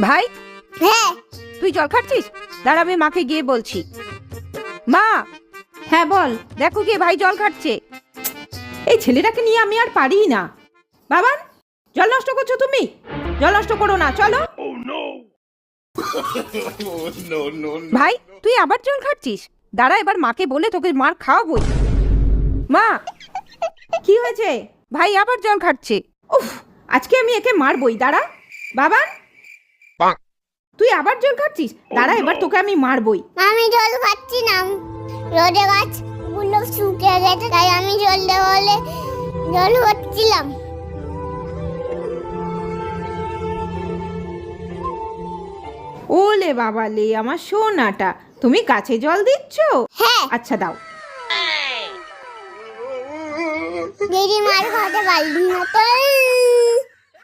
ভাই? হ্যাঁ। তুই জল খাচ্ছিস? দাঁড়া আমি মাকে গিয়ে বলছি। মা! হ্যাঁ বল। দেখো গিয়ে ভাই জল খাচ্ছে। এই ছেলেটাকে নিয়ে আমি আর পারি না। বাবান জল নষ্ট করছ তুমি? জল নষ্ট করো না চলো। ভাই তুই আবার জল খাচ্ছিস? দাঁড়া এবার মাকে বলে তোকে মার খাওয়াবই মা! কি হয়েছে? ভাই আবার জল খাচ্ছে। উফ আজকে আমি একে মারবই দাঁড়া। বাবান তুই আবার জল খাচ্ছিস? দাঁড়া এবার তোকে আমি মারবই। আমি জল খাচ্ছি না। রোদে গাছগুলো শুকিয়ে গেছে তাই আমি জল দেওয়া হলে জল খাচ্ছিলাম। ওলে বাবা লে আমার সোনাটা। তুমি গাছে জল দিচ্ছ? হ্যাঁ। আচ্ছা দাও। দিদি মার খাওয়াতে পারলি না তো